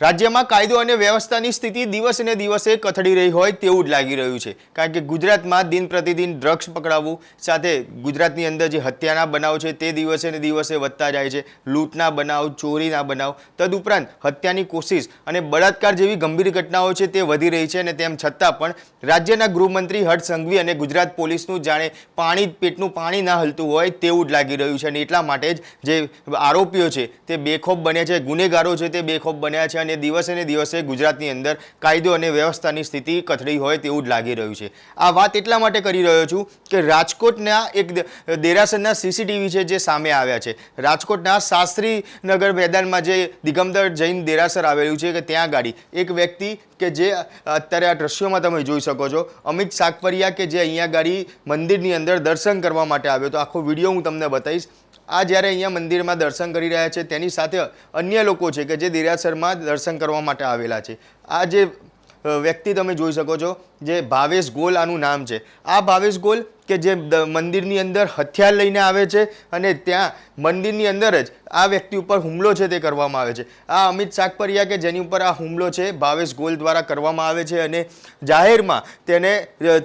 રાજ્યમાં કાયદો અને વ્યવસ્થાની સ્થિતિ દિવસે દિવસે કથળી રહી હોય તેવું જ લાગી રહ્યું છે. કારણ કે ગુજરાતમાં દિન પ્રતિદિન ડ્રગ્સ પકડાવવું સાથે ગુજરાતની અંદર જે હત્યાના બનાવ છે તે દિવસે ને દિવસે વધતા જાય છે. લૂંટના બનાવ, ચોરીના બનાવ, તદુપરાંત હત્યાની કોશિશ અને બળાત્કાર જેવી ગંભીર ઘટનાઓ છે તે વધી રહી છે અને તેમ છતાં પણ રાજ્યના ગૃહમંત્રી હર્ષ સંઘવી અને ગુજરાત પોલીસનું જાણે પાણી પેટનું પાણી ના હલતું હોય તેવું જ લાગી રહ્યું છે. અને એટલા માટે જ જે આરોપીઓ છે તે બેખોફ બન્યા છે, ગુનેગારો છે તે બેખોફ બન્યા છે અને દિવસે ને દિવસે ગુજરાતની અંદર કાયદો અને વ્યવસ્થાની સ્થિતિ કથળી હોય તેવું જ લાગી રહ્યું છે. આ વાત એટલા માટે કરી રહ્યો છું કે રાજકોટના એક દેરાસરના સીસીટીવી છે જે સામે આવ્યા છે. રાજકોટના શાસ્ત્રીનગર મેદાનમાં જે દિગંબર જૈન દેરાસર આવેલું છે કે ત્યાં ગાડી, એક વ્યક્તિ કે જે અત્યારે આ દ્રશ્યોમાં તમે જોઈ શકો છો, અમિત સાકપરિયા કે જે અહીંયા ગાડી મંદિરની અંદર દર્શન કરવા માટે આવ્યો તો આખો વીડિયો હું તમને બતાવીશ. આ જ્યારે અહીંયા મંદિરમાં દર્શન કરી રહ્યા છે, તેની સાથે અન્ય લોકો છે કે જે દેરાસરમાં દર્શન કરવા માટે આવેલા છે. આ જે વ્યક્તિ તમે જોઈ શકો છો, જે ભાવેશ ગોલ આનું નામ છે. આ ભાવેશ ગોલ કે જે મંદિરની અંદર હથિયાર લઈને આવે છે અને ત્યાં મંદિરની અંદર જ આ વ્યક્તિ ઉપર હુમલો છે તે કરવામાં આવે છે. આ અમિત સાકપરિયા કે જેની ઉપર આ હુમલો છે, ભાવેશ ગોલ દ્વારા કરવામાં આવે છે અને જાહેરમાં તેને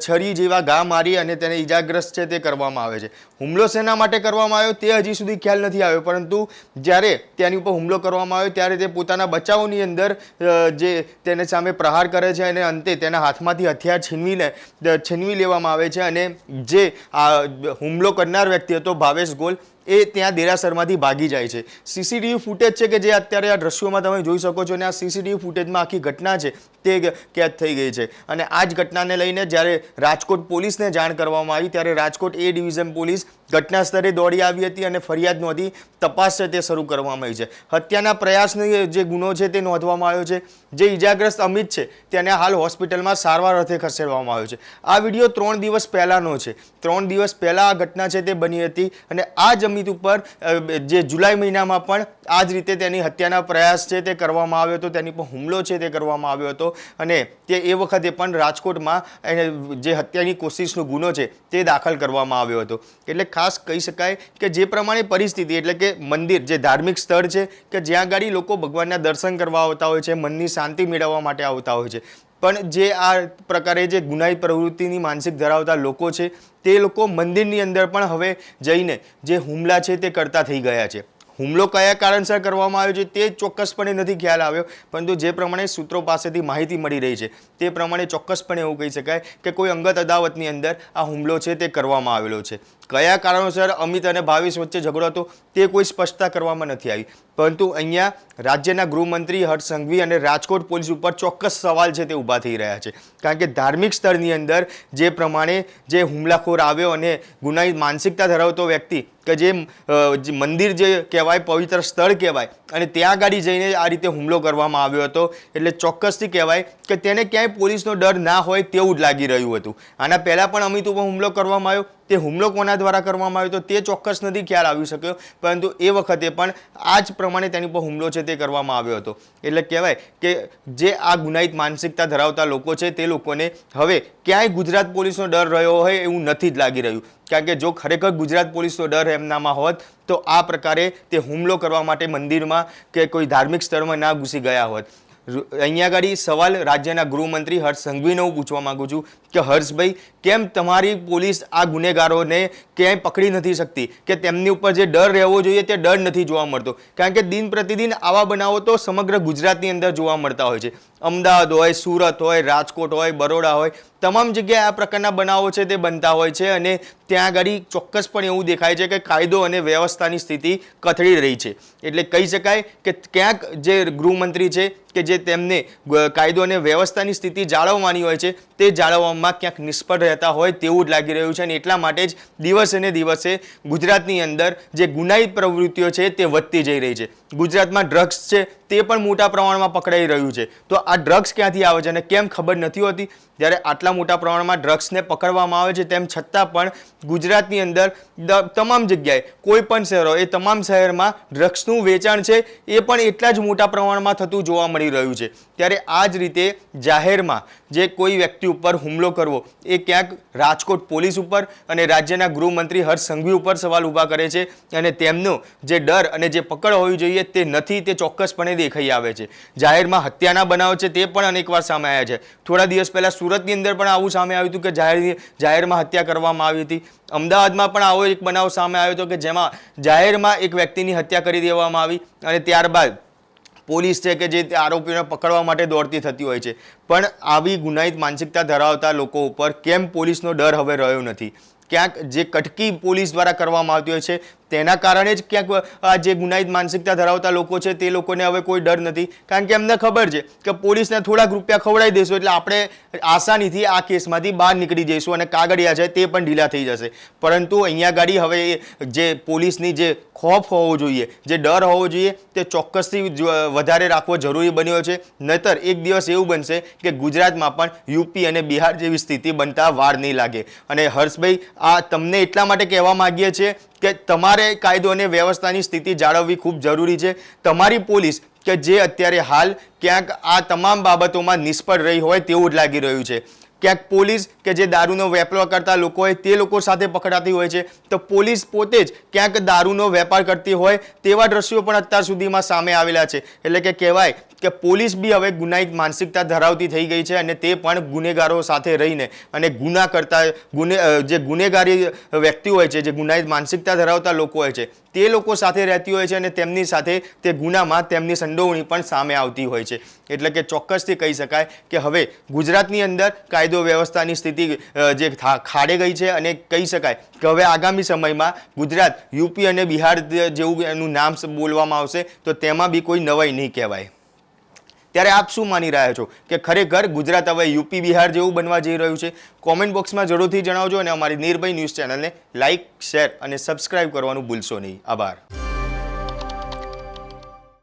છરી જેવા ઘા મારી અને તેને ઇજાગ્રસ્ત છે તે કરવામાં આવે છે. હુમલો શેના માટે કરવામાં આવ્યો તે હજી સુધી ખ્યાલ નથી આવ્યો, પરંતુ જ્યારે તેની ઉપર હુમલો કરવામાં આવ્યો ત્યારે તે પોતાના બચાવોની અંદર જે તેને સામે પ્રહાર કરે છે અને અંતે તેના હાથમાંથી હથિયાર છીનવીને છીનવી લેવામાં આવે છે અને જે આ હુમલો કરનાર વ્યક્તિ હતો, ભાવેશ ગોલ, એ ત્યાં દેરાસરમાંથી ભાગી જાય છે. સીસીટીવી ફૂટેજ છે કે જે અત્યારે આ દ્રશ્યોમાં તમે જોઈ શકો છો અને આ સીસીટીવી ફૂટેજમાં આખી ઘટના છે, તે કેદ થઈ ગઈ છે. અને આ જ ઘટનાને લઈને જ્યારે રાજકોટ પોલીસને જાણ કરવામાં આવી, ત્યારે રાજકોટ એ ડિવિઝન પોલીસ ઘટના સ્થળે દોડી આવી હતી અને ફરિયાદ નોંધી તપાસ છે તે શરૂ કરવામાં આવી છે. હત્યાના પ્રયાસનો જે ગુનો છે તે નોંધવામાં આવ્યો છે. જે ઈજાગ્રસ્ત અમિત છે તેને હાલ હોસ્પિટલમાં સારવાર અર્થે ખસેડવામાં આવ્યો છે. આ વીડિયો ત્રણ દિવસ પહેલાંનો છે. ત્રણ દિવસ પહેલાં આ ઘટના છે તે બની હતી અને આ જ અમિત ઉપર જે જુલાઈ મહિનામાં પણ આ જ રીતે તેની હત્યાના પ્રયાસ છે તે કરવામાં આવ્યો હતો. તેની પર હુમલો છે તે કરવામાં આવ્યો હતો. અને તે એ વખતે પણ રાજકોટમાં જે હત્યાની કોશિશનો ગુનો છે તે દાખલ કરવામાં આવ્યો હતો. એટલે ખાસ કહી શકાય કે જે પ્રમાણે પરિસ્થિતિ, એટલે કે મંદિર, જે ધાર્મિક સ્થળ છે, કે જ્યાં ગાડી લોકો ભગવાનના દર્શન કરવા આવતા હોય છે, મનની શાંતિ મેળવવા માટે આવતા હોય છે. પણ જે આ પ્રકારે જે ગુનાઈ પ્રવૃત્તિની માનસિક ધરાવતા લોકો છે, તે લોકો મંદિરની અંદર પણ હવે જઈને જે હુમલા છે તે કરતા થઈ ગયા છે. હુમલો કયા કારણસર કરવામાં આવ્યો છે તે ચોક્કસપણે નથી ખ્યાલ આવ્યો, પરંતુ જે પ્રમાણે સૂત્રો પાસેથી માહિતી મળી રહી છે, તે પ્રમાણે ચોક્કસપણે એવું કહી શકાય કે કોઈ અંગત અદાવતની અંદર આ હુમલો છે તે કરવામાં આવેલો છે. કયા કારણોસર અમિત અને ભાવેશ વચ્ચે ઝઘડો હતો તે કોઈ સ્પષ્ટતા કરવામાં નથી આવી. પરંતુ અહીંયા રાજ્યના ગૃહમંત્રી હર્ષ સંઘવી અને રાજકોટ પોલીસ ઉપર ચોક્કસ સવાલ છે તે ઊભા થઈ રહ્યા છે. કારણ કે ધાર્મિક સ્થળની અંદર જે પ્રમાણે જે હુમલાખોર આવ્યો અને ગુનાઈ માનસિકતા ધરાવતો વ્યક્તિ કે જે મંદિર જે કહેવાય, પવિત્ર સ્થળ કહેવાય અને ત્યાં ગાડી જઈને આ રીતે હુમલો કરવામાં આવ્યો હતો. એટલે ચોક્કસથી કહેવાય કે તેને ક્યાંય પોલીસનો ડર ના હોય તેવું જ લાગી રહ્યું હતું. આના પહેલાં પણ અમિત ઉપર હુમલો કરવામાં આવ્યો. તે હુમલો કોના દ્વારા કરવામાં આવ્યો તો તે ચોક્કસ નથી ખ્યાલ આવી શક્યો, પરંતુ એ વખતે પણ આ જ પ્રમાણે તેની પર હુમલો છે તે કરવામાં આવ્યો હતો. એટલે કહેવાય કે જે આ ગુનાહિત માનસિકતા ધરાવતા લોકો છે તે લોકોને હવે ક્યાંય ગુજરાત પોલીસનો ડર રહ્યો હોય એવું નથી જ લાગી રહ્યું. કારણ કે જો ખરેખર ગુજરાત પોલીસનો ડર એમનામાં હોત, તો આ પ્રકારે તે હુમલો કરવા માટે મંદિરમાં કે કોઈ ધાર્મિક સ્થળમાં ના ઘૂસી ગયા હોત. અહીંયા આગળ સવાલ રાજ્યના ગૃહમંત્રી હર્ષ સંઘવીને હું પૂછવા માંગુ છું કે હર્ષભાઈ, કેમ તમારી પોલીસ આ ગુનેગારોને ક્યાંય પકડી નથી શકતી? કે તેમની ઉપર જે ડર રહેવો જોઈએ તે ડર નથી જોવા મળતો. કારણ કે દિન પ્રતિદિન આવા બનાવો તો સમગ્ર ગુજરાતની અંદર જોવા મળતા હોય છે. અમદાવાદ હોય, સુરત હોય, રાજકોટ હોય, બરોડા હોય, તમામ જગ્યાએ આ પ્રકારના બનાવો છે તે બનતા હોય છે અને ત્યાં આગળ ચોક્કસપણે એવું દેખાય છે કે કાયદો અને વ્યવસ્થાની સ્થિતિ કથળી રહી છે. એટલે કહી શકાય કે ક્યાંક જે ગૃહમંત્રી છે કે જે તેમને કાયદો અને વ્યવસ્થાની સ્થિતિ જાળવવાની હોય છે, તે જાળવવામાં ક્યાંક નિષ્ફળ રહેતા હોય તેવું જ લાગી રહ્યું છે અને એટલા માટે જ દિવસે ને દિવસે ગુજરાતની અંદર જે ગુનાહિત પ્રવૃત્તિઓ છે તે વધતી જઈ રહી છે. ગુજરાતમાં ડ્રગ્સ છે તે પણ મોટા પ્રમાણમાં પકડાઈ રહ્યું છે. તો આ ડ્રગ્સ ક્યાંથી આવે છે અને કેમ ખબર નથી હોતી? જ્યારે આટલા મોટા પ્રમાણમાં ડ્રગ્સને પકડવામાં આવે છે, તેમ છતાં પણ ગુજરાતની અંદર તમામ જગ્યાએ, કોઈ પણ શહેરો, એ તમામ શહેરમાં ડ્રગ્સનું વેચાણ છે, એ પણ એટલા જ મોટા પ્રમાણમાં થતું જોવા મળી રહ્યું છે. ત્યારે આ જ રીતે જાહેરમાં જે કોઈ વ્યક્તિ ઉપર હુમલો કરવો, એ ક્યાંક રાજકોટ પોલીસ ઉપર અને રાજ્યના ગૃહમંત્રી હર્ષ સંઘવી ઉપર સવાલ ઊભા કરે છે અને તેમનો જે ડર અને જે પકડ હોવી જોઈએ તે નથી, તે ચોક્કસપણે દેખાઈ આવે છે. જાહેરમાં હત્યાના બનાવ છે તે પણ અનેકવાર સામે આવ્યા છે. થોડા દિવસ પહેલા સુરતની અંદર પણ આવું સામે આવ્યું હતું કે જાહેર જાહેરમાં હત્યા કરવામાં આવી હતી. અમદાવાદમાં પણ આવો એક બનાવ સામે આવ્યો હતો કે જેમાં જાહેરમાં એક વ્યક્તિની હત્યા કરી દેવામાં આવી અને ત્યારબાદ પોલીસ છે કે જે આરોપીઓને પકડવા માટે દોડતી થતી હોય છે. પણ આવી ગુનાહિત માનસિકતા ધરાવતા લોકો ઉપર કેમ પોલીસનો ડર હવે રહ્યો નથી? ક્યાંક જે કટકી પોલીસ દ્વારા કરવામાં આવતી હોય છે તેના કારણે જ ક્યાંક આ જે ગુનાહિત માનસિકતા ધરાવતા લોકો છે, તે લોકોને હવે કોઈ ડર નથી. કારણ કે એમને ખબર છે કે પોલીસને થોડાક રૂપિયા ખવડાવી દઈશું એટલે આપણે આસાનીથી આ કેસમાંથી બહાર નીકળી જઈશું અને કાગળિયા છે તે પણ ઢીલા થઈ જશે. પરંતુ અહીંયા ગાડી હવે જે પોલીસની જે ખોફ હોવો જોઈએ, જે ડર હોવો જોઈએ, તે ચોક્કસથી વધારે રાખવો જરૂરી બન્યો છે. નહીતર એક દિવસ એવું બનશે કે ગુજરાતમાં પણ યુપી અને બિહાર જેવી સ્થિતિ બનતા વાર નહીં લાગે. અને હર્ષભાઈ, આ તમને એટલા માટે કહેવા માંગીએ છીએ કે તમારે કાયદો અને વ્યવસ્થાની સ્થિતિ જાળવવી ખૂબ જરૂરી છે. તમારી પોલીસ કે જે અત્યારે હાલ ક્યાંક આ તમામ બાબતોમાં નિષ્ફળ રહી હોય તેવું જ લાગી રહ્યું છે. ક્યાંક પોલીસ કે જે દારૂનો વેપાર કરતા લોકો હોય તે લોકો સાથે પકડાતી હોય છે. તો પોલીસ પોતે જ ક્યાંક દારૂનો વેપાર કરતી હોય તેવા દ્રશ્યો પણ અત્યાર સુધીમાં સામે આવેલા છે. એટલે કે કહેવાય કે પોલીસ બી હવે ગુનાહિત માનસિકતા ધરાવતી થઈ ગઈ છે અને તે પણ ગુનેગારો સાથે રહીને અને ગુના કરતા, ગુને જે ગુનેગારી વ્યક્તિ હોય છે, જે ગુનાહિત માનસિકતા ધરાવતા લોકો હોય છે, તે લોકો સાથે રહેતી હોય છે અને તેમની સાથે તે ગુનામાં તેમની સંડોવણી પણ સામે આવતી હોય છે. એટલે કે ચોક્કસથી કહી શકાય કે હવે ગુજરાતની અંદર કાયદો વ્યવસ્થાની સ્થિતિ જે ખાડે ગઈ છે અને કહી શકાય કે હવે આગામી સમયમાં ગુજરાત, યુપી અને બિહાર જેવું એનું નામ બોલવામાં આવશે તો તેમાં બી કોઈ નવાઈ નહીં કહેવાય. ત્યારે આપ શું માની રહ્યા છો કે ખરેખર ગુજરાત હવે યુપી, બિહાર જેવું બનવા જઈ રહ્યું છે? કોમેન્ટ બોક્સમાં જરૂરથી જણાવજો અને અમારી નિર્ભય ન્યૂઝ ચેનલને લાઇક શેર અને સબસ્ક્રાઇબ કરવાનું ભૂલશો નહીં. આભાર.